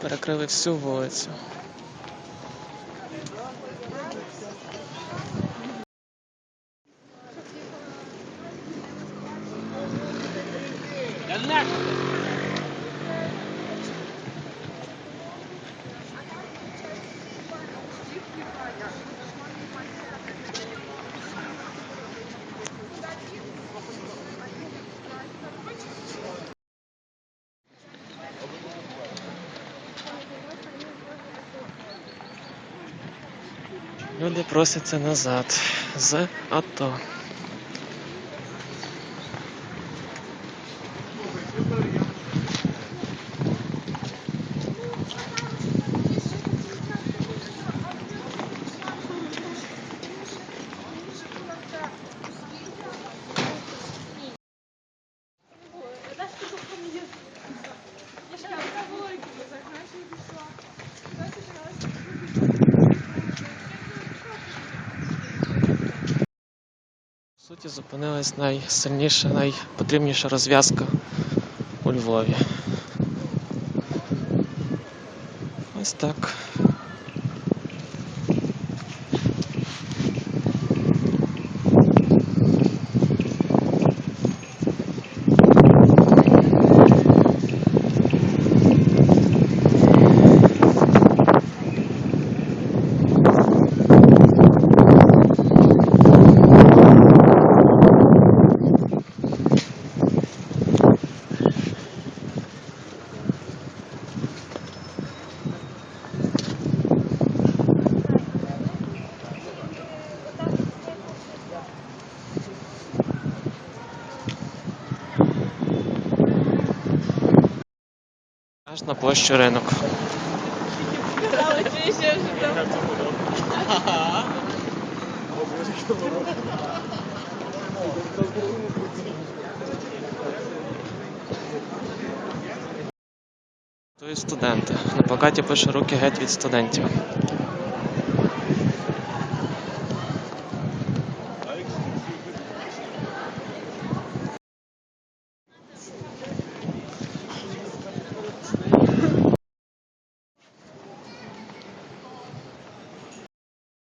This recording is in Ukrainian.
Перекрили всю вулицю. Люди просяться назад з АТО. Суті, зупинилась найсильніша, найпотрібніша розв'язка у Львові. Ось так. Аж на площу ринок. Тут студенти. На плакаті пише руки геть від студентів.